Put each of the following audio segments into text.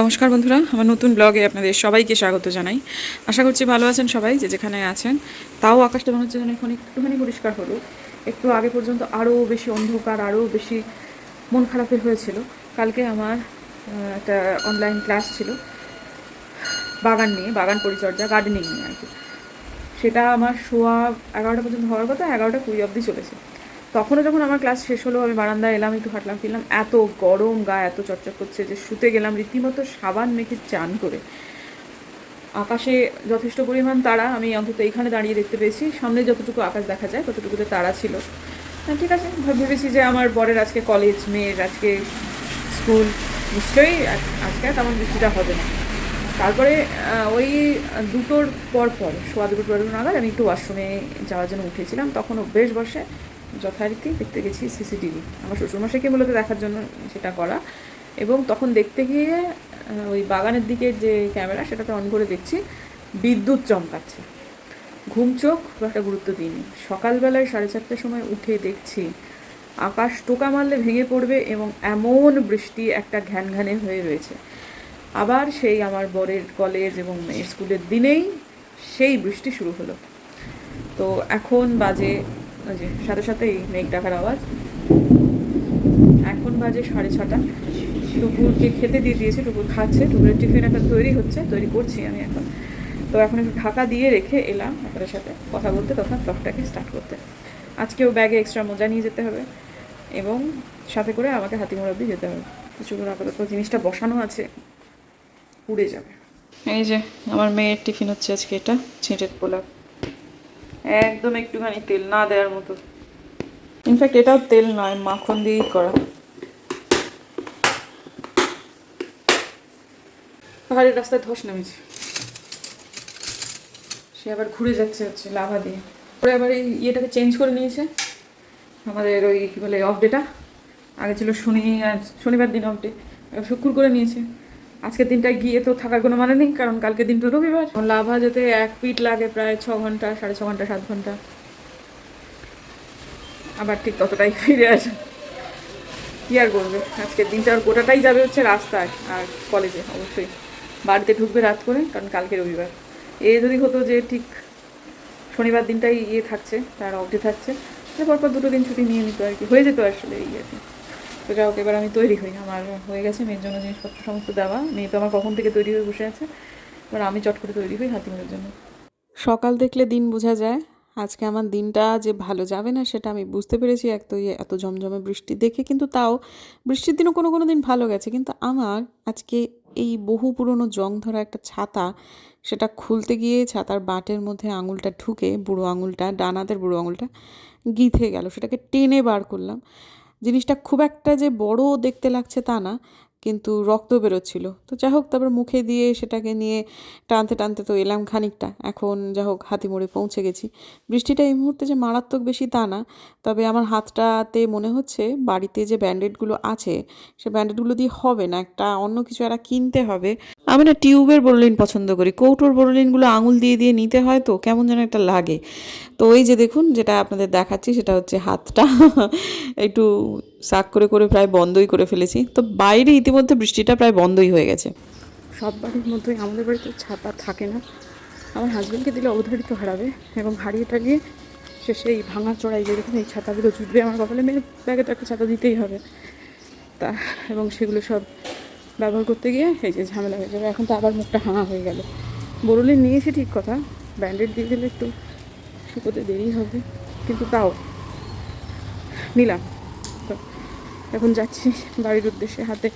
নমস্কার বন্ধুরা, আমার নতুন ব্লগে আপনাদের সবাইকে স্বাগত জানাই। আশা করছি ভালো আছেন সবাই, যে যেখানে আছেন। তাও আকাশটা মনে হচ্ছে যেন এখন একটুখানি পরিষ্কার হলো। একটু আগে পর্যন্ত আরও বেশি অন্ধকার আরও বেশি মন খারাপের হয়েছিল। কালকে আমার একটা অনলাইন ক্লাস ছিল। বাগান নিয়ে, বাগান পরিচর্যা গার্ডেনিং নিয়ে আর কি। সেটা আমার শোয়া এগারোটা পর্যন্ত হওয়ার কথা, এগারোটা কুড়ি অবধি চলেছে। তখনও যখন আমার ক্লাস শেষ হলো আমি বারান্দায় এলাম একটু হাঁটলাম ফিরলাম এত গরম গা এত চটচট করছে যে শুতে গেলাম রীতিমতো সাবান মেখে চান করে। আকাশে যথেষ্ট পরিমাণ তারা আমি অন্তত এইখানে দাঁড়িয়ে দেখতে পেয়েছি। সামনে যতটুকু আকাশ দেখা যায় ততটুকুতে তারা ছিল। হ্যাঁ, ঠিক আছে ভাব- ভেবেছি যে আমার বরের আজকে কলেজ মেয়ের আজকে স্কুল নিশ্চয়ই আজকে তেমন বৃষ্টিটা হবে না। তারপরে ওই দুটোর পর পর সোয়া দুটো পর নাগাদ আমি একটু ওয়াশরুমে যাওয়ার জন্য উঠেছিলাম। তখন অভ্যেস বসে যথারীতি দেখতে গেছি সিসিটিভি। আমার শ্বশুরমশাইকে মূলত দেখার জন্য সেটা করা। এবং তখন দেখতে গিয়ে ওই বাগানের দিকের যে ক্যামেরা, সেটাতে অন করে দেখছি, বিদ্যুৎ চমকাচ্ছে। ঘুম, চোখ খুব একটা গুরুত্ব দিইনি। সকালবেলায় সাড়ে চারটের সময় উঠে দেখছি, আকাশ টোকা মারলে ভেঙে পড়বে এবং এমন বৃষ্টি একটা ঘ্যান ঘ্যানে হয়ে রয়েছে। আবার সেই আমার বরের কলেজ এবং স্কুলের দিনেই সেই বৃষ্টি শুরু হলো। তো এখন বাজে যে সাথে সাথেই মেঘ ডাকার আওয়াজ। এখন বাজে সাড়ে ছটা। টুকুরকে খেতে দিয়ে দিয়েছে, টুকুর খাচ্ছে, টুকুরের টিফিন একটা তৈরি হচ্ছে, তৈরি করছি আমি এখন। তো এখন একটু ঢাকা দিয়ে রেখে এলাম আপনাদের সাথে কথা বলতে, তখন ব্লগটাকে স্টার্ট করতে। আজকেও ব্যাগে এক্সট্রা মোজা নিয়ে যেতে হবে এবং সাথে করে আমাকে হাতিমোড় অব্দি যেতে হবে। কিছু করে আপাতত জিনিসটা বসানো আছে, পুড়ে যাবে। এই যে, আমার মেয়ের টিফিন হচ্ছে আজকে এটা ছিঁটের পোলাও। একদম একটুখানি তেল না দেওয়ার মতো। ইনফ্যাক্ট এটাও তেল নয় মাখন দিয়েই করা। পাহাড়ের রাস্তায় ধস নেমেছে। সে আবার ঘুরে যাচ্ছে হচ্ছে লাভা দিয়ে। পরে আবার এই ইয়েটাকে চেঞ্জ করে নিয়েছে। আমাদের ওই কী বলে অফ ডেটা আগে ছিল শনি আর শনিবার দিন অফ ডে শুক্র করে নিয়েছে। আজকের দিনটা গিয়ে তো থাকার কোনো মানে নেই, কারণ কালকে দিন তো রবিবার লাভা যেতে এক পিট লাগে প্রায় ছ ঘণ্টা, সাড়ে ছ ঘণ্টা, সাত ঘণ্টা। আবার ঠিক ততটাই ফিরে আসে। কি আর করবে আজকের দিনটা আর গোটাটাই যাবে হচ্ছে রাস্তায় আর কলেজে অবশ্যই। বাড়িতে ঢুকবে রাত করে, কারণ কালকে রবিবার। এ যদি হতো যে ঠিক শনিবার দিনটাই ইয়ে থাকছে, তার অবধি থাকছে পরপর দুটো দিন ছুটি নিয়ে নিত আর কি, হয়ে যেত আসলে এই আর কি। তো হোক এবার আমি তৈরি হই আমার হয়ে গেছে মেয়ের জন্য জিনিসপত্র সমস্ত দেওয়া। মেয়ে তো আমার কখন থেকে তৈরি হয়ে বসে আছে। এবার আমি চট করে তৈরি হই হাতিমের জন্য। সকাল দেখলে দিন বোঝা যায়। আজকে আমার দিনটা যে ভালো যাবে না, সেটা আমি বুঝতে পেরেছি। এক তো ইয়ে এত ঝমঝমে বৃষ্টি দেখে কিন্তু তাও বৃষ্টির দিনও কোনো কোনো দিন ভালো গেছে। কিন্তু আমার আজকে এই বহু পুরনো জং ধরা একটা ছাতা, সেটা খুলতে গিয়ে ছাতার বাটের মধ্যে আঙুলটা ঢুকে, বুড়ো আঙুলটা ডানাদের বুড়ো আঙুলটা গিথে গেল। সেটাকে টেনে বার করলাম। জিনিসটা খুব একটা যে বড় দেখতে লাগছে তা না। কিন্তু রক্ত বেরোচ্ছিল। তো যাই হোক তারপর মুখে দিয়ে সেটাকে নিয়ে টানতে টানতে তো এলাম খানিকটা। এখন যা হোক হাতিমোড়ে পৌঁছে গেছি। বৃষ্টিটা এই মুহূর্তে যে মারাত্মক বেশি তা না। তবে আমার হাতটাতে মনে হচ্ছে বাড়িতে যে ব্যান্ডেডগুলো আছে, সে ব্যান্ডেডগুলো দিয়ে হবে না, একটা অন্য কিছু একটা কিনতে হবে। আমি না টিউবের বোরলিন পছন্দ করি। কৌটোর বোরলিনগুলো আঙুল দিয়ে দিয়ে নিতে হয় তো, কেমন যেন একটা লাগে। তো ওই যে দেখুন, যেটা আপনাদের দেখাচ্ছি, সেটা হচ্ছে হাতটা। একটু সাক করে করে প্রায় বন্ধই করে ফেলেছি। তো বাইরে ইতিমধ্যে বৃষ্টিটা প্রায় বন্ধই হয়ে গেছে। সব বাড়ির মধ্যেই আমাদের বাড়িতে ছাতা থাকে না। আমার হাজব্যান্ডকে দিলে অবধারিত হারাবে। এবং হারিয়ে টারিয়ে শেষে এই ভাঙা চড়াই যে দেখুন, এই ছাতাগুলো জুটবে আমার কপালে মেয়ের ব্যাগে তো একটা ছাতা দিতেই হবে। তা, এবং সেগুলো সব ব্যবহার করতে গিয়ে এই যে ঝামেলা হয়ে যাবে। এখন তো আবার মুখটা হাঙা হয়ে গেল। বরুলিন নিয়েছি ঠিক কথা ব্যান্ডেড দিয়ে দিলে একটু শুকোতে দেরি হবে। কিন্তু তাও, নিলাম। এখন যাচ্ছি বাড়ির উদ্দেশ্যে হাতে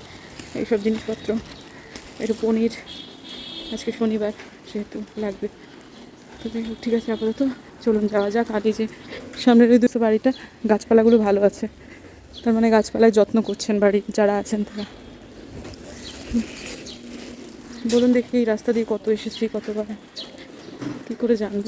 এইসব জিনিসপত্র। একটু পনির আজকে শনিবার সেহেতু লাগবে। তো যাই হোক, ঠিক আছে আপাতত চলুন যাওয়া যাক। আগে যে সামনের ওই দুটো বাড়িটা গাছপালাগুলো ভালো আছে। তার মানে গাছপালায় যত্ন করছেন বাড়ি যারা আছেন তারা। বলুন দেখি এই রাস্তা দিয়ে কত এসেছি কতবার কী করে জানব?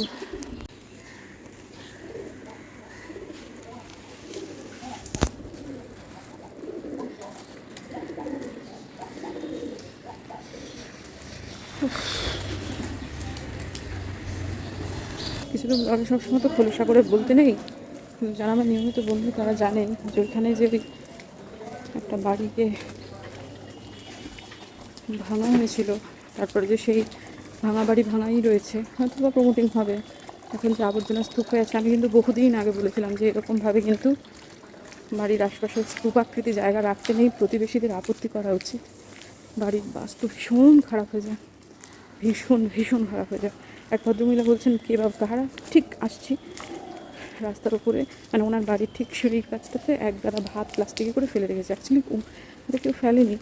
কিছু তো ব্লগে সবসময় তো খোলসা করে বলতে নেই। যারা আমার নিয়মিত বন্ধু, তারা জানেন যে ওইখানে যে ওই একটা বাড়িকে ভাঙা হয়েছিল, তারপরে যে সেই ভাঙা বাড়ি ভাঙাই রয়েছে হয়তো বা প্রমোটিং হবে। এখন যে আবর্জনা স্তূপ হয়ে আছে, আমি কিন্তু বহুদিন আগে বলেছিলাম যে এরকমভাবে কিন্তু বাড়ির আশপাশে স্তূপাকৃতি জায়গা রাখতে নেই, প্রতিবেশীদের আপত্তি করা উচিত। বাড়ির বাস্তু ভীষণ খারাপ হয়ে যায়। ভীষণ ভীষণ খারাপ হয়ে যায়। এক ভদ্রমহিলা বলছেন, কে বা কাহারা? ঠিক, আসছি। রাস্তার উপরে মানে ওনার বাড়ির ঠিক সিঁড়ির কাছটাতে এক গাদা ভাত প্লাস্টিকে করে ফেলে রেখেছে। অ্যাকচুয়ালি ওটা কেউ ফেলেনি।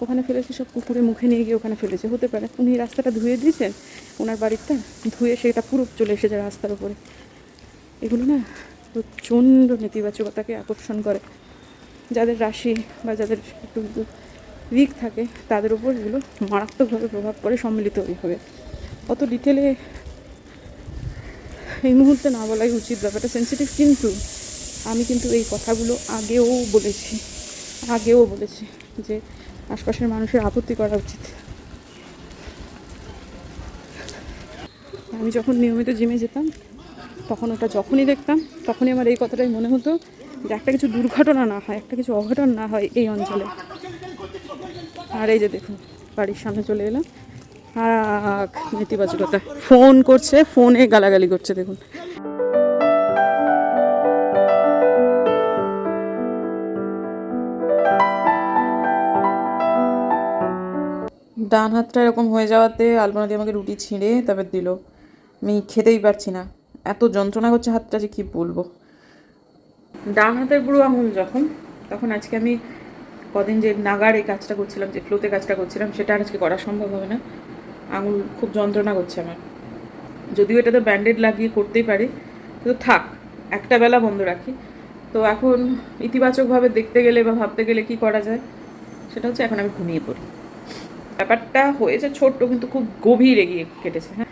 ওখানে ফেলেছে, সব কুকুরে মুখে নিয়ে গিয়ে ওখানে ফেলেছে। হতে পারে উনি রাস্তাটা ধুয়ে দিয়েছেন, ওনার বাড়িটা ধুয়ে সেটা পুরো চলে এসেছে রাস্তার উপরে। এগুলো না প্রচণ্ড নেতিবাচকতাকে আকর্ষণ করে। যাদের রাশি বা যাদের একটু উইক থাকে, তাদের উপর এগুলো মারাত্মকভাবে প্রভাব পড়ে, সম্মিলিত হবে। অত ডিটেলে এই মুহূর্তে না বলাই উচিত ব্যাপারটা সেন্সিটিভ কিন্তু আমি কিন্তু এই কথাগুলো আগেও বলেছি আগেও বলেছি যে আশপাশের মানুষের আপত্তি করা উচিত। আমি যখন নিয়মিত জিমে যেতাম, তখন ওটা যখনই দেখতাম, তখনই আমার এই কথাটাই মনে হতো যে একটা কিছু দুর্ঘটনা না হয়, একটা কিছু অঘটন না হয় এই অঞ্চলে। আর এই যে দেখুন, বাড়ির সামনে চলে এলাম। আর নেতিবাচকতা। ফোন করছে, ফোনে গালাগালি করছে, দেখুন। ডান হাতটা এরকম হয়ে যাওয়াতে আলপনা দিয়ে আমাকে রুটি ছিঁড়ে তারপর দিল। আমি খেতেই পারছি না। এত যন্ত্রণা করছে হাতটা যে কী বলব। ডান হাতের বুড়ো আঙুল যখন, তখন আজকে আমি কদিন যে নাগার এই কাজটা করছিলাম, যে ফ্লোতে কাজটা করছিলাম, সেটা আর আজকে করা সম্ভব হবে না। আঙুল খুব যন্ত্রণা করছে আমার। যদিও এটাতে ব্যান্ডেড লাগিয়ে করতেই পারি, কিন্তু থাক, একটা বেলা বন্ধ রাখি। তো এখন ইতিবাচকভাবে দেখতে গেলে বা ভাবতে গেলে কি করা যায়, সেটা হচ্ছে এখন আমি ঘুমিয়ে পড়ি। ব্যাপারটা হয়েছে ছোট্ট, কিন্তু খুব গভীর এগিয়ে কেটেছে হ্যাঁ।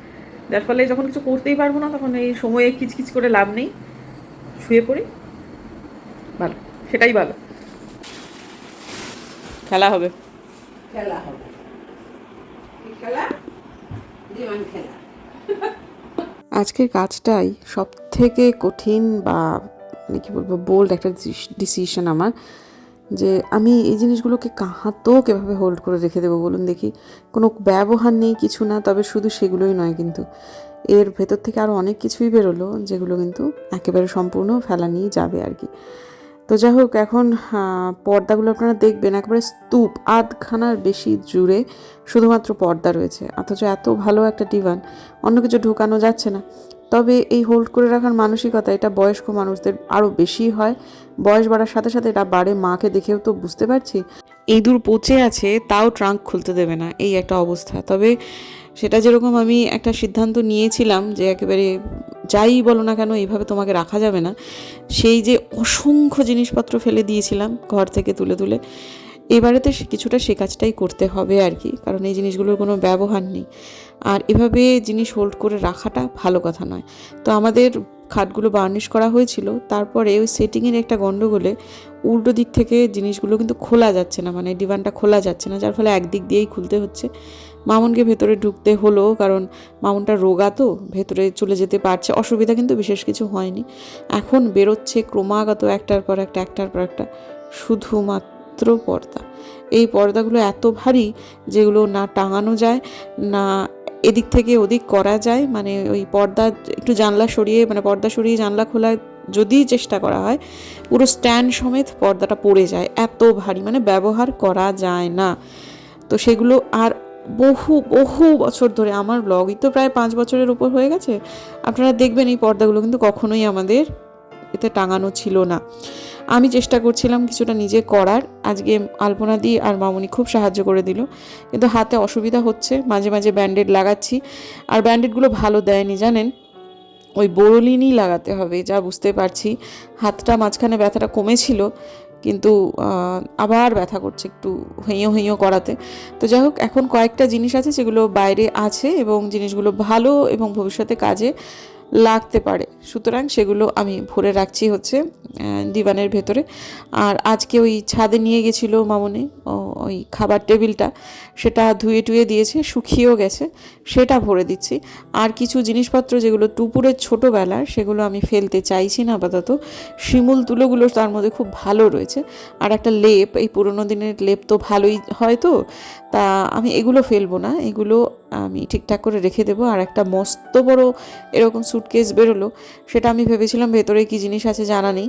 যার ফলে যখন কিছু করতেই পারব না, তখন এই সময়ে কিচকিচ করে লাভ নেই। শুয়ে পড়ি। ভালো, সেটাই ভালো। খেলা হবে। খেলা হবে। খেলা? জীবন খেলা। আজকের কাজটাই সব থেকে কঠিন বা মানে কী বলব বোল্ড একটা ডিসিশন আমার যে আমি এই জিনিসগুলোকে কাহাতো কীভাবে হোল্ড করে রেখে দেবো বলুন দেখি। কোনো ব্যবহার নেই কিছু না তবে শুধু সেগুলোই নয় কিন্তু। এর ভেতর থেকে আরও অনেক কিছুই বেরোলো যেগুলো কিন্তু একেবারে সম্পূর্ণ ফেলা নিয়ে যাবে আর কি। তো যাই হোক, এখন পর্দাগুলো আপনারা দেখবেন একেবারে স্তূপ, আধখানার বেশি জুড়ে শুধুমাত্র পর্দা রয়েছে। অথচ এত ভালো একটা ডিভান অন্য কিছু ঢুকানো যাচ্ছে না। তবে এই হোল্ড করে রাখার মানসিকতা এটা বয়স্ক মানুষদের আরও বেশি হয়। বয়স বাড়ার সাথে সাথে এটা বাড়ে মাকে দেখেও তো বুঝতে পারছি। ইঁদুর পচে আছে, তাও ট্রাঙ্ক খুলতে দেবে না, এই একটা অবস্থা। তবে সেটা যেরকম আমি একটা সিদ্ধান্ত নিয়েছিলাম যে একেবারে যাই বলো না কেন, এইভাবে তোমাকে রাখা যাবে না। সেই যে অসংখ্য জিনিসপত্র ফেলে দিয়েছিলাম ঘর থেকে তুলে তুলে এবারেতে কিছুটা সে কাজটাই করতে হবে আর কি, কারণ এই জিনিসগুলোর কোনো ব্যবহার নেই। আর এভাবে জিনিস হোল্ড করে রাখাটা ভালো কথা নয়। তো আমাদের খাটগুলো বার্নিশ করা হয়েছিল, তারপরে ওই সেটিংয়ের একটা গণ্ডগোলে উল্টো দিক থেকে জিনিসগুলো কিন্তু খোলা যাচ্ছে না মানে ডিভানটা খোলা যাচ্ছে না, যার ফলে একদিক দিয়েই খুলতে হচ্ছে। মামুনকে ভেতরে ঢুকতে হলো, কারণ মামুনটা রোগা তো, ভেতরে চলে যেতে পারছে। অসুবিধা কিন্তু বিশেষ কিছু হয়নি। এখন বেরোচ্ছে ক্রমাগত একটার পর একটা, একটার পর একটা, শুধুমাত্র পর্দা। এই পর্দাগুলো এত ভারী যেগুলো না টাঙানো যায়, না এদিক থেকে ওদিক করা যায় মানে ওই পর্দা একটু জানলা সরিয়ে মানে পর্দা সরিয়ে জানলা খোলা যদি চেষ্টা করা হয়, পুরো স্ট্যান্ড সমেত পর্দাটা পড়ে যায়। এত ভারী মানে ব্যবহার করা যায় না। তো সেগুলো আর বহু বহু বছর ধরে আমার ব্লগই তো প্রায় পাঁচ বছরের উপর হয়ে গেছে। আপনারা দেখবেন এই পর্দাগুলো কিন্তু কখনোই আমাদের এতে টাঙানো ছিল না। আমি চেষ্টা করছিলাম কিছুটা নিজে করার। আজকে আলপনা দি আর মামুনি খুব সাহায্য করে দিল। কিন্তু হাতে অসুবিধা হচ্ছে, মাঝে মাঝে ব্যান্ডেড লাগাচ্ছি। আর ব্যান্ডেডগুলো ভালো দেয়নি, জানেন? ওই বোরোলিনই লাগাতে হবে, যা বুঝতে পারছি। হাতটা মাঝখানে ব্যথাটা কমেছিল। কিন্তু আবার ব্যথা করছে একটু হেঁয়ো হেঁয়ো করাতে। তো যাই হোক, এখন কয়েকটা জিনিস আছে যেগুলো বাইরে আছে এবং জিনিসগুলো ভালো এবং ভবিষ্যতে কাজে লাগতে পারে। সুতরাং সেগুলো আমি ভরে রাখছি হচ্ছে দিবানের ভেতরে। আর আজকে ওই ছাদে নিয়ে গেছিল মামনি ওই খাবার টেবিলটা, সেটা ধুয়ে টুয়ে দিয়েছে, শুকিয়েও গেছে, সেটা ভরে দিচ্ছি। আর কিছু জিনিসপত্র যেগুলো টুপুরের ছোটোবেলার সেগুলো আমি ফেলতে চাইছি না আপাতত। শিমুল তুলোগুলো তার মধ্যে খুব ভালো রয়েছে। আর একটা লেপ, এই পুরোনো দিনের লেপ তো ভালোই হয় তো, তা আমি এগুলো ফেলব না। এগুলো আমি ঠিকঠাক করে রেখে দেবো। আর একটা মস্ত বড় এরকম সুটকেস বেরোলো, সেটা আমি ভেবেছিলাম ভেতরে কী জিনিস আছে জানা নেই।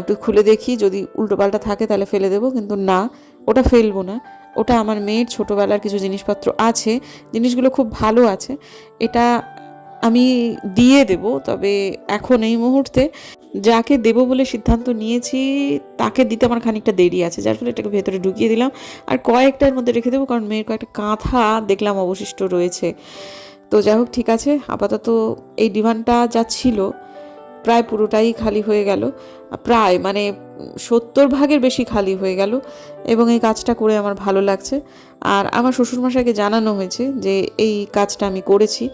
একটু খুলে দেখি, যদি উল্টোপাল্টা থাকে তাহলে ফেলে দেবো, কিন্তু না, ওটা ফেলব না। ওটা আমার মেয়ের ছোটোবেলার কিছু জিনিসপত্র আছে, জিনিসগুলো খুব ভালো আছে। এটা আমি দিয়ে দেব, তবে এখন এই মুহূর্তে যাকে দেব বলে সিদ্ধান্ত নিয়েছি, তাকে দিতে আমার খানিকটা দেরি আছে, যার ফলে এটাকে ভেতরে ঢুকিয়ে দিলাম। আর কয়েকটার মধ্যে রেখে দেবো, কারণ মেয়ের কয়েকটা কাঁথা দেখলাম অবশিষ্ট রয়েছে। তো যাই হোক, ঠিক আছে, আপাতত এই ডিমান্ডটা যা ছিল, প্রায় পুরোটাই খালি হয়ে গেল। প্রায় মানে সত্তর ভাগের বেশি খালি হয়ে গেল, এবং এই কাজটা করে আমার ভালো লাগছে। আর আমার শ্বশুরমশাইকে জানানো হয়েছে যে এই কাজটা আমি করেছি।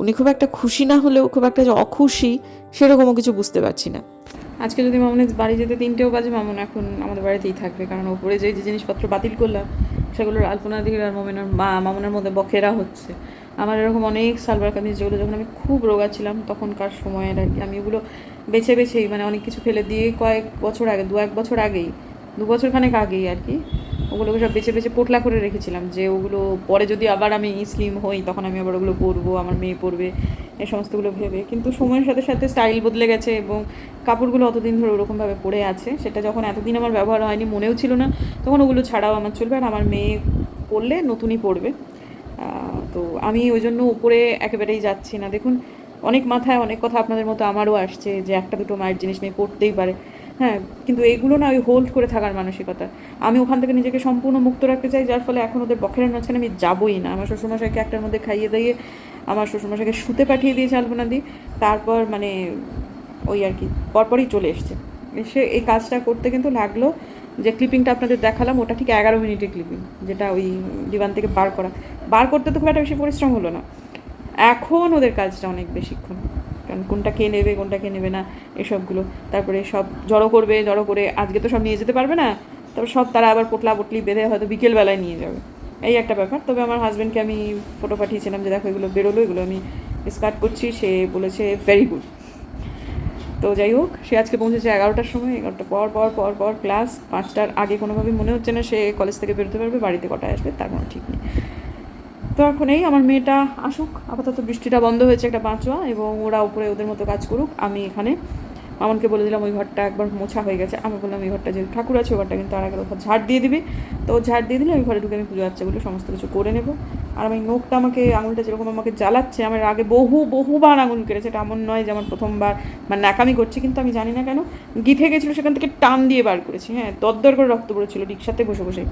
উনি খুব একটা খুশি না হলেও, খুব একটা যে অখুশি, সেরকমও কিছু বুঝতে পারছি না। আজকে যদি মামুনের বাড়ি যেতে তিনটেও বাজে, মামুন এখন আমাদের বাড়িতেই থাকবে। কারণ ওপরে যে যে জিনিসপত্র বাতিল করলাম, সেগুলোর আলপনা দিকে আর মামিনার মা, মামুনের মধ্যে বখেরা হচ্ছে। আমার এরকম অনেক সালবার কামিজ যেগুলো যখন আমি খুব রোগা ছিলাম, তখনকার সময়ের আর কি, আমি ওগুলো বেছে বেছেই মানে অনেক কিছু ফেলে দিয়ে কয়েক বছর আগে দু এক বছর আগেই, দু বছর খানেক আগেই আর কি ওগুলোকে সব বেছে বেছে পোটলা করে রেখেছিলাম যে ওগুলো পরে যদি আবার আমি স্লিম হই তখন আমি আবার ওগুলো পরবো আমার মেয়ে পরবে এই সমস্তগুলো ভেবে। কিন্তু সময়ের সাথে সাথে স্টাইল বদলে গেছে এবং কাপড়গুলো অতদিন ধরে ওরকমভাবে পরে আছে। সেটা যখন এতদিন আমার ব্যবহার হয়নি মনেও ছিল না তখন ওগুলো ছাড়াও আমার চলবে আর আমার মেয়ে পরলে নতুনই আহ, তো আমি ওই জন্য উপরে একেবারেই যাচ্ছি না। দেখুন অনেক মাথায় অনেক কথা আপনাদের মতো আমারও আসছে যে একটা দুটো মায়ের জিনিস মেয়ে পড়তেই পারে। হ্যাঁ কিন্তু এগুলো না ওই হোল্ড করে থাকার মানসিকতা। আমি ওখান থেকে নিজেকে সম্পূর্ণ মুক্ত রাখতে চাই, যার ফলে এখন ওদের বখেরের মাঝখানে আমি যাবই না। আমার শ্বশুরমশাইকে একটার মধ্যে খাইয়ে দিয়ে, আমার শ্বশুরমশাইকে শুতে পাঠিয়ে দিয়েছে আলপনা দিয়ে তারপর মানে ওই আর কি, পরপরই চলে এসছে। এসে এই কাজটা করতে কিন্তু লাগল যে ক্লিপিংটা আপনাদের দেখালাম, ওটা ঠিক এগারো মিনিটের ক্লিপিং যেটা ওই ডিবান থেকে বার করা। বার করতে তো খুব একটা বেশি পরিশ্রম হলো না। এখন ওদের কাজটা অনেক বেশিক্ষণ। কারণ কোনটা কে নেবে, কোনটা কে নেবে না, এসবগুলো। তারপরে সব জড়ো করবে, জড়ো করে আজকে তো সব নিয়ে যেতে পারবে না, তারপর সব তারা আবার পোটলা পটলি বেঁধে হয়তো বিকেলবেলায় নিয়ে যাবে। এই একটা ব্যাপার। তবে আমার হাজব্যান্ডকে আমি ফটো পাঠিয়েছিলাম যে দেখো এগুলো বেরোলো, এগুলো আমি স্কার্ট করছি, সে বলেছে ভেরি গুড তো যাই হোক, সে আজকে পৌঁছেছে এগারোটার সময়, এগারোটা পর পর পর পর ক্লাস পাঁচটার আগে কোনোভাবেই মনে হচ্ছে না সে কলেজ থেকে বেরোতে পারবে, বাড়িতে কটায় আসবে, তার কোনো ঠিক নেই। তো এখন এই আমার মেয়েটা আসুক। আপাতত বৃষ্টিটা বন্ধ হয়েছে একটা পাঁচোয়া এবং ওরা উপরে ওদের মতো কাজ করুক। আমি এখানে মামনকে বলে দিলাম, ওই ঘরটা একবার মোছা হয়ে গেছে। আমি বললাম, এই ঘরটা যে ঠাকুর আছে, ওই ঘরটা কিন্তু আর একবার ঝাড় দিয়ে দিবি। তো ঝাড় দিয়ে দিলে ওই ঘরে ঢুকে আমি পুজো আচ্ছাগুলো সমস্ত কিছু করে নেব। আর আমি নোখটা আমাকে, আঙুলটা যেরকম আমাকে জ্বালাচ্ছে, আমার আগে বহু, বহুবার আঙুল কেটেছে এটা এমন নয় যে আমার প্রথমবার মানে ন্যাকামি করছে, কিন্তু আমি জানি না কেন গিথে গেছিল, সেখান থেকে টান দিয়ে বার করেছি। হ্যাঁ দরদর করে রক্ত পড়েছিল রিক্সাতে বসে বসে।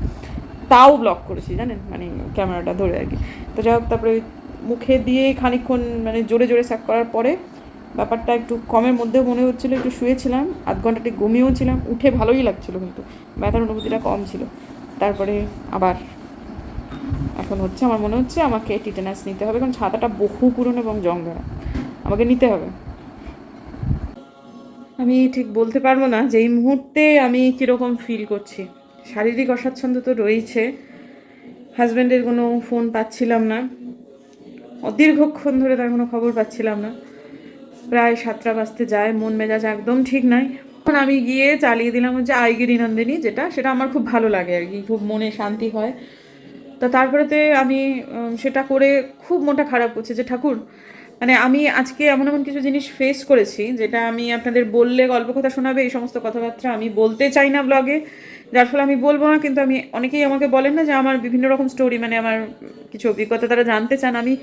তাও ব্লক করেছি, জানেন? মানে ক্যামেরাটা ধরে আর কি। তো যাই হোক, তারপরে মুখে দিয়ে খানিকক্ষণ মানে জোরে জোরে স্যাক করার পরে ব্যাপারটা একটু কমের মধ্যেও মনে হচ্ছিল, একটু শুয়েছিলাম, আধ ঘণ্টা ঘন্টাটি ঘুমিয়েও ছিলাম। উঠে ভালোই লাগছিল কিন্তু, ব্যথার অনুভূতিটা কম ছিল। তারপরে আবার এখন হচ্ছে, আমার মনে হচ্ছে আমাকে টিটেনাস নিতে হবে, কারণ ছাতাটা বহু পুরনো এবং জং ধরা আমাকে নিতে হবে। আমি ঠিক বলতে পারব না যে এই মুহূর্তে আমি কীরকম ফিল করছি। শারীরিক অস্বাচ্ছন্দ্য তো রয়েছে। হাজব্যান্ডের কোনো ফোন পাচ্ছিলাম না। দীর্ঘক্ষণ ধরে তার কোনো খবর পাচ্ছিলাম না। প্রায় সাতটা বাজতে যায়, মন মেজাজ একদম ঠিক নাই। তখন আমি গিয়ে চালিয়ে দিলাম হচ্ছে আইগিরি নন্দিনী যেটা, সেটা আমার খুব ভালো লাগে আর কি, খুব মনে শান্তি হয়। তো তারপরেতে আমি সেটা করে খুব মনটা খারাপ করছে যে, ঠাকুর মানে আমি আজকে এমন এমন কিছু জিনিস ফেস করেছি, যেটা আমি আপনাদের বললে গল্প কথা শোনাবে, এই সমস্ত কথাবার্তা আমি বলতে চাই না ব্লগে যার ফলে আমি বলব না, কিন্তু আমি অনেকেই আমাকে বলেন না যে আমার বিভিন্ন রকম স্টোরি মানে আমার কিছু অভিজ্ঞতা তারা জানতে চান। আমি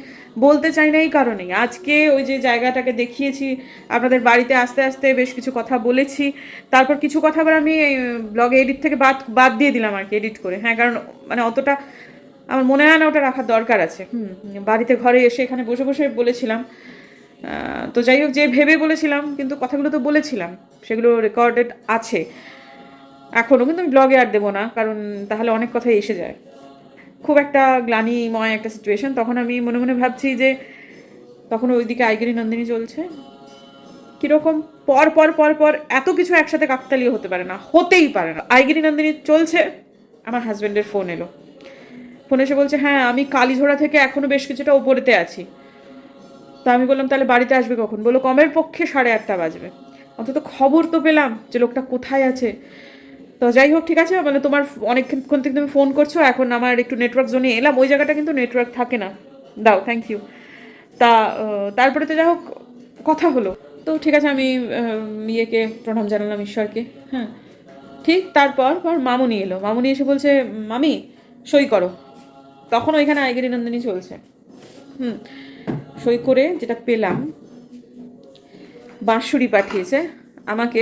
বলতে চাই না এই কারণেই। আজকে ওই যে জায়গাটাকে দেখিয়েছি, আপনাদের বাড়িতে আস্তে আস্তে বেশ কিছু কথা বলেছি। তারপর কিছু কথা আবার আমি ব্লগে এডিট থেকে বাদ বাদ দিয়ে দিলাম আর কি এডিট করে। হ্যাঁ কারণ মানে অতটা আমার মনে হয় না ওটা রাখার দরকার আছে। হুম। বাড়িতে ঘরে এসে এখানে বসে বসে বলেছিলাম। তো যাই হোক যে ভেবে বলেছিলাম কিন্তু কথাগুলো তো বলেছিলাম সেগুলো রেকর্ডেড আছে। এখনও কিন্তু আমি ব্লগে আর দেবো না কারণ তাহলে অনেক কথাই এসে যায়। খুব একটা গ্লানিময় একটা সিচুয়েশন তখন আমি মনে মনে ভাবছি যে তখন ওইদিকে আইগিরি নন্দিনী চলছে। কীরকম? পর পর পর পর এত কিছু একসাথে কাকতালীয় হতে পারে না হতেই পারে না। আইগিরি নন্দিনী চলছে আমার হাজব্যান্ডের ফোন এলো। ফোন এসে বলছে হ্যাঁ আমি কালীঝোড়া থেকে এখনও বেশ কিছুটা ওপরেতে আছি। তা আমি বললাম, তাহলে বাড়িতে আসবে কখন? বলো কমের পক্ষে সাড়ে আটটা বাজবে। অন্তত খবর তো পেলাম যে লোকটা কোথায় আছে। তো যাই হোক, ঠিক আছে মানে তোমার অনেকক্ষণ থেকে তুমি ফোন করছ, এখন আমার একটু নেটওয়ার্ক জোনে এলাম, ওই জায়গাটা কিন্তু নেটওয়ার্ক থাকে না। দাও থ্যাংক ইউ তা তারপরে তো যাই হোক, কথা হলো। তো ঠিক আছে, আমি ইয়েকে, প্রণাম জানালাম ঈশ্বরকে হ্যাঁ। ঠিক, তারপর, পর মামুনি এলো। মামুনি এসে বলছে, মামি, সই করো। তখন ওইখানে আইগিরি নন্দিনী চলছে। হুম, সই করে যেটা পেলাম বাঁশুড়ি পাঠিয়েছে আমাকে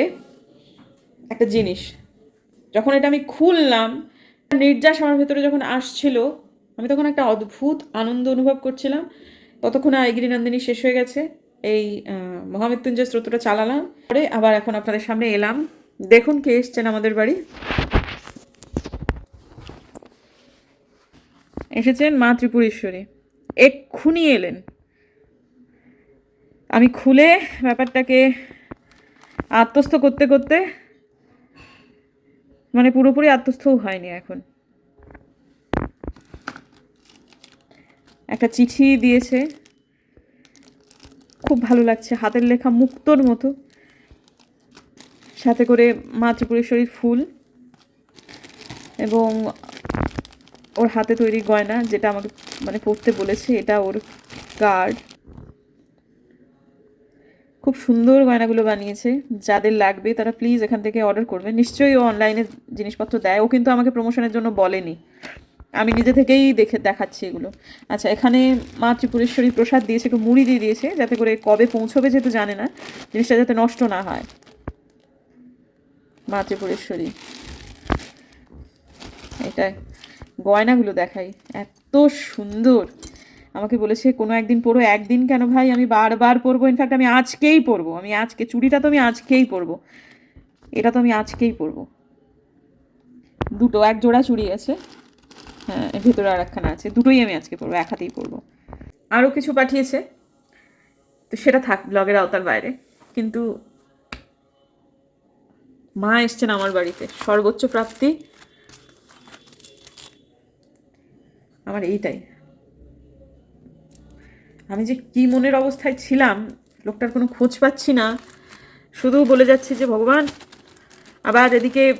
একটা জিনিস। যখন এটা আমি খুললাম নির্যাস আমার ভেতরে যখন আসছিল, আমি তখন একটা অদ্ভুত আনন্দ অনুভব করছিলাম। ততক্ষণে আইগিরি নন্দিনী শেষ হয়ে গেছে। এই মহামৃত্যুঞ্জয় স্রোতটা চালালাম। পরে আবার এখন আপনাদের সামনে এলাম। দেখুন কে এসছেন আমাদের বাড়ি। এসেছেন মা ত্রিপুরেশ্বরী। এক্ষুনি এলেন। আমি খুলে ব্যাপারটাকে আত্মস্থ করতে করতে মানে পুরোপুরি আত্মস্থও হয়নি এখন। একটা চিঠি দিয়েছে। খুব ভালো লাগছে, হাতের লেখা মুক্তোর মতো। সাথে করে মা ত্রিপুরেশ্বরীর ফুল এবং ওর হাতে তৈরি গয়না যেটা আমাকে মানে পড়তে বলেছে, এটা ওর কার্ড খুব সুন্দর গয়নাগুলো বানিয়েছে, যাদের লাগবে তারা প্লিজ এখান থেকে অর্ডার করবে। নিশ্চয়ই ও অনলাইনে জিনিসপত্র দেয়, ও কিন্তু আমাকে প্রমোশনের জন্য বলেনি। আমি নিজে থেকেই দেখে, দেখাচ্ছি এগুলো। আচ্ছা এখানে মা ত্রিপুরেশ্বরী প্রসাদ দিয়েছে, একটু মুড়ি দিয়ে দিয়েছে, যাতে করে কবে পৌঁছবে যেহেতু জানে না, জিনিসটা যাতে নষ্ট না হয়। মা ত্রিপুরেশ্বরী। এটা গয়নাগুলো দেখাই। এত সুন্দর। আমাকে বলেছে, কোনো একদিন পরো, একদিন কেন ভাই? আমি বারবার পরবো। ইনফ্যাক্ট আমি আজকেই পরবো। আমি আজকে, চুড়িটা তো আমি আজকেই পরবো। এটা তো আমি আজকেই পরবো। দুটো, এক জোড়া চুড়ি আছে। হ্যাঁ ভেতরে আর একখানা আছে। দুটোই আমি আজকে পরবো, এক হাতেই পরবো। আরও কিছু পাঠিয়েছে। তো সেটা থাক ব্লগের আওতার বাইরে। কিন্তু মা এসছেন আমার বাড়িতে। সর্বোচ্চ প্রাপ্তি আমার এইটাই। আমি যে কি মনের অবস্থায় ছিলাম, লোকটার কোনো খোঁজ পাচ্ছি না। শুধু বলে যাচ্ছে যে, ভগবান, আবার এদিকে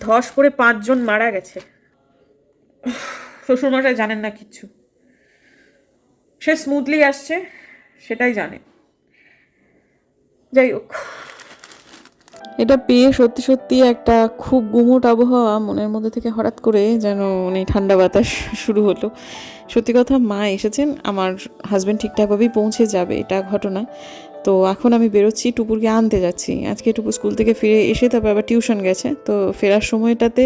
ধস করে পাঁচজন মারা গেছে। শ্বশুরমশাই জানেন না কিচ্ছু। সে স্মুথলি আসছে, সেটাই জানে। যাই হোক। এটা পেয়ে সত্যি সত্যি একটা খুব গুমোট আবহাওয়া মনের মধ্যে থেকে হঠাৎ করে যেন মানে ঠান্ডা বাতাস শুরু হলো। সত্যি কথা, মা এসেছেন, আমার হাজব্যান্ড ঠিকঠাকভাবেই পৌঁছে যাবে, এটা ঘটনা। তো এখন আমি বেরোচ্ছি, টুপুরকে আনতে যাচ্ছি। আজকে টুপুর স্কুল থেকে ফিরে এসে তারপর আবার টিউশন গেছে। তো ফেরার সময়টাতে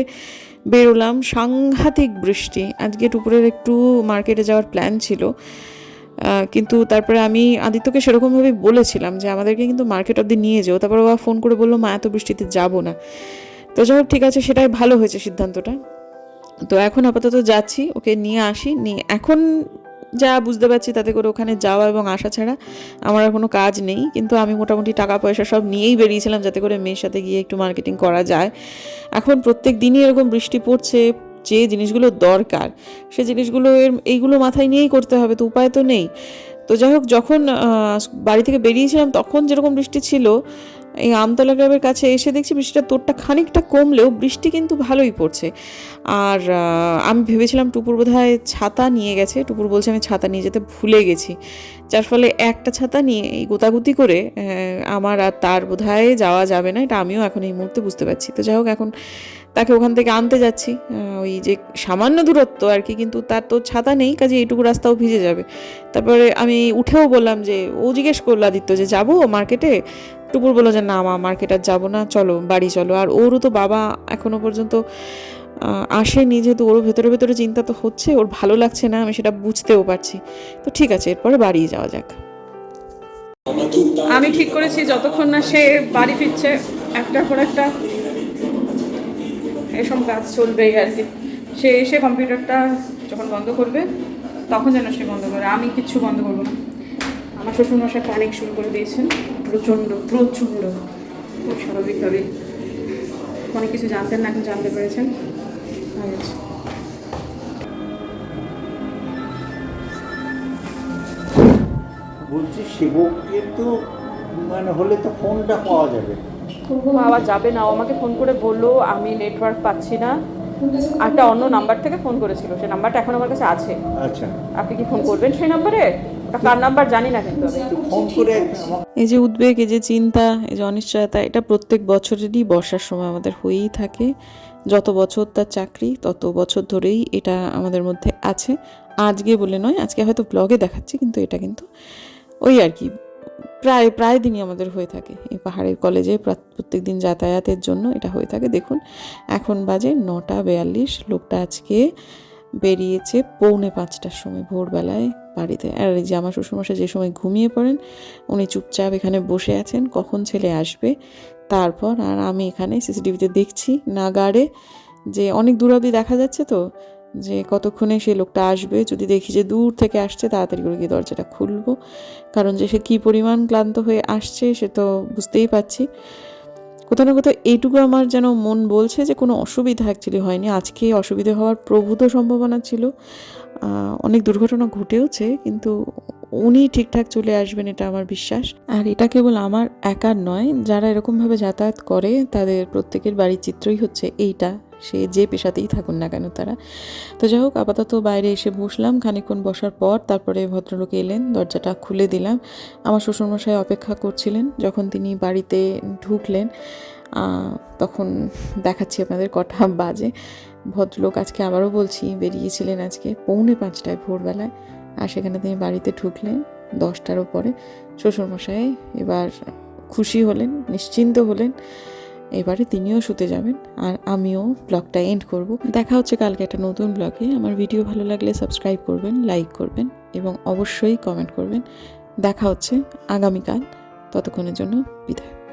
বেরোলাম, সাংঘাতিক বৃষ্টি। আজকে টুপুরের একটু মার্কেটে যাওয়ার প্ল্যান ছিল। কিন্তু তারপরে আমি আদিত্যকে সেরকমভাবে বলেছিলাম যে, আমাদেরকে কিন্তু মার্কেট অব্দি নিয়ে যেও। তারপর ও ফোন করে বলল, মা, এত বৃষ্টিতে যাব না। তো যাই হোক, ঠিক আছে, সেটাই ভালো হয়েছে সিদ্ধান্তটা। তো এখন আপাতত যাচ্ছি, ওকে নিয়ে আসি, নিয়ে এখন যা বুঝতে পারছি তাতে করে ওখানে যাওয়া এবং আসা ছাড়া আমার আর কোনো কাজ নেই। কিন্তু আমি মোটামুটি টাকা পয়সা সব নিয়েই বেরিয়েছিলাম যাতে করে মেয়ের সাথে গিয়ে একটু মার্কেটিং করা যায়। এখন প্রত্যেক দিনই এরকম বৃষ্টি পড়ছে যে জিনিসগুলো দরকার, সে জিনিসগুলো এর, এইগুলো মাথায় নিয়েই করতে হবে, তো উপায় তো নেই। তো যাই হোক, যখন বাড়ি থেকে বেরিয়েছিলাম, তখন যেরকম বৃষ্টি ছিল, এই আমতলা গ্রামের কাছে এসে দেখছি বৃষ্টিটা তোরটা খানিকটা কমলেও বৃষ্টি কিন্তু ভালোই পড়ছে। আর আমি ভেবেছিলাম টুপুর বোধহয় ছাতা নিয়ে গেছে, টুপুর বলছে আমি ছাতা নিয়ে যেতে ভুলে গেছি। যার ফলে একটা ছাতা নিয়ে এই গোতাগুতি করে আমার আর তার বোধহয় যাওয়া যাবে না, এটা আমিও এখন এই মুহূর্তে বুঝতে পারছি। তো যাই হোক, এখন তাকে ওখান থেকে আনতে যাচ্ছি। ওই যে সামান্য দূরত্ব আর কি, কিন্তু তার তো ছাতা নেই কাজে এইটুকু রাস্তাও ভিজে যাবে। তারপরে আমি উঠেও বললাম যে, ও জিজ্ঞেস করল আদিত্য যে, যাব মার্কেটে টুপুর বলল যে, না মা মার্কেট আর যাব না, চলো, বাড়ি চলো। আর ওরও তো বাবা এখনও পর্যন্ত আসেনি, যেহেতু ওরও ভেতরে ভেতরে চিন্তা তো হচ্ছে, ওর ভালো লাগছে না, আমি সেটা বুঝতেও পারছি। তো ঠিক আছে, এরপরে বাড়ি যাওয়া যাক। আমি ঠিক করেছি, যতক্ষণ না সে বাড়ি ফিরছে একটার পর একটা এসব কাজ চলবেই আর কি। সে এসে কম্পিউটারটা যখন বন্ধ করবে, তখন যেন সে বন্ধ করে। আমি কিচ্ছু বন্ধ করব না। আমার শ্বশুরমশাই পানিক শুরু করে দিয়েছেন। প্রচণ্ড প্রচণ্ড খুব স্বাভাবিকভাবে অনেক কিছু জানতেন না, এখন জানতে পেরেছেন। বলছি সেবককে তো মানে হলে তো ফোনটা পাওয়া যাবে। পাওয়া যাবে না। ও আমাকে ফোন করে বলল আমি নেটওয়ার্ক পাচ্ছি না। একটা অন্য নাম্বার থেকে ফোন করেছিল। সেই নাম্বারটা এখন আমার কাছে আছে। আচ্ছা। আপনি কি ফোন করবেন সেই নাম্বারে কার নাম্বার জানি না কিন্তু ফোন করে এই যে উদ্বেগ এই যে চিন্তা এই যে অনিশ্চয়তা এটা প্রত্যেক বছরেরই বর্ষার সময় আমাদের হয়েই থাকে। যত বছর তার চাকরি তত বছর ধরেই এটা আমাদের মধ্যে আছে। আজকে বলে নয় আজকে হয়তো ব্লগে দেখাচ্ছি কিন্তু এটা কিন্তু ওই আর কি। প্রায় প্রায় দিনই আমাদের হয়ে থাকে। এই পাহাড়ের কলেজে প্রত্যেক দিন যাতায়াতের জন্য এটা হয়ে থাকে। দেখুন, এখন বাজে নটা বেয়াল্লিশ। লোকটা আজকে বেরিয়েছে পৌনে পাঁচটার সময় ভোরবেলায় বাড়িতে। আর এই যে আমার শ্বশুরমশাই যে সময় ঘুমিয়ে পড়েন, উনি চুপচাপ এখানে বসে আছেন, কখন ছেলে আসবে, তারপর আর আমি এখানে সিসিটিভিতে দেখছি, না নাগাড়ে যে অনেক দূর অবধি দেখা যাচ্ছে তো যে কতক্ষণে সেই লোকটা আসবে, যদি দেখি যে দূর থেকে আসছে, তাড়াতাড়ি করে গিয়ে দরজাটা খুলবো। কারণ যে সে কী পরিমাণ ক্লান্ত হয়ে আসছে, সে তো বুঝতেই পারছি। কোথাও না কোথাও এইটুকু আমার যেন মন বলছে যে কোনো অসুবিধা অ্যাকচুয়ালি হয়নি। আজকে অসুবিধে হওয়ার প্রভূত সম্ভাবনা ছিল। অনেক দুর্ঘটনা ঘটেওছে, কিন্তু উনি ঠিকঠাক চলে আসবেন, এটা আমার বিশ্বাস। আর এটা কেবল আমার একার নয়, যারা এরকমভাবে যাতায়াত করে, তাদের প্রত্যেকের বাড়ির চিত্রই হচ্ছে এইটা। সে যে পেশাতেই থাকুন না কেন তারা। তো যাই হোক, আপাতত বাইরে এসে বসলাম। খানিকক্ষণ বসার পর তারপরে ভদ্রলোক এলেন, দরজাটা খুলে দিলাম। আমার শ্বশুরমশাই অপেক্ষা করছিলেন। যখন তিনি বাড়িতে ঢুকলেন তখন দেখাচ্ছি আপনাদের কটা বাজে। ভদ্রলোক আজকে আবারও বলছি, বেরিয়েছিলেন আজকে পৌনে পাঁচটায় ভোরবেলায় আর সেখানে তিনি বাড়িতে ঢুকলেন দশটার উপরে। শ্বশুরমশাই এবার খুশি হলেন, নিশ্চিন্ত হলেন। এবারে তিনিও শুতে যাবেন আর আমিও ব্লগটা এন্ড করব। দেখা হচ্ছে কালকে একটা নতুন ব্লগে। আমার ভিডিও ভালো লাগলে সাবস্ক্রাইব করবেন লাইক করবেন এবং অবশ্যই কমেন্ট করবেন। দেখা হচ্ছে আগামীকাল। ততক্ষণের জন্য বিদায়।